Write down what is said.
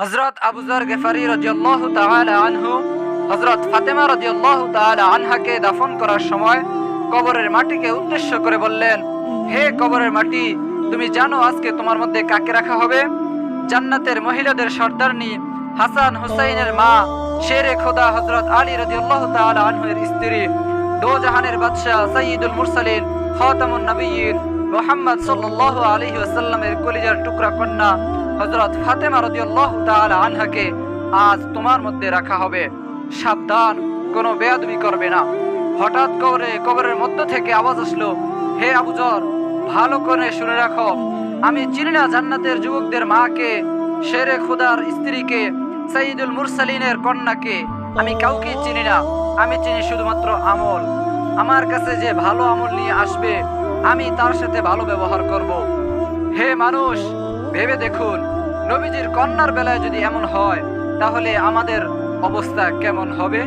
হজরত আবুজর গেফারি রাদিয়াল্লাহু তাআলা আনহু হজরত ফাতেমা রাদিয়াল্লাহু তাআলা আনহাকে দাফন করার সময় কবরের মাটিকে উদ্দেশ্য করে বললেন, হে কবরের মাটি, তুমি জানো আজকে তোমার মধ্যে কাকে রাখা হবে? জান্নাতের মহিলাদের সর্দারনি হাসান হুসাইনের মা, শেরে খোদা হজরত আলী রাদিয়াল্লাহু তাআলা আনহুর স্ত্রী দো জাহানের বাদশাহ সঈদুল মুরসালিন, খাতামুন নবিয়্যিন মুহাম্মদ সাল্লাল্লাহু আলাইহি ওয়াসাল্লামের কলিজার টুকরা কন্যা হযরত ফাতেমা রাদিয়াল্লাহু তাআলা আনহাকে আজ তোমার মধ্যে রাখা হবে। সাবধান, কোনো বেয়াদবি করবে না। হঠাৎ করে কবরের মধ্য থেকে আওয়াজ আসলো, হে আবুজর ভালো করে শুনে রাখো। আমি চিনি না জান্নাতের যুবকদের মাকে, শেরে খুদার স্ত্রীকে, সঈদুল মুরসালিনের কন্যাকে। আমি কাউকে চিনি না। আমি চিনি শুধুমাত্র আমল। আমার কাছে যে ভালো আমল নিয়ে আসবে, আমি তার সাথে ভালো ব্যবহার করব। হে মানুষ ভেবে দেখুন নবীজির কন্যার বেলায় যদি এমন হয় তাহলে আমাদের অবস্থা কেমন হবে?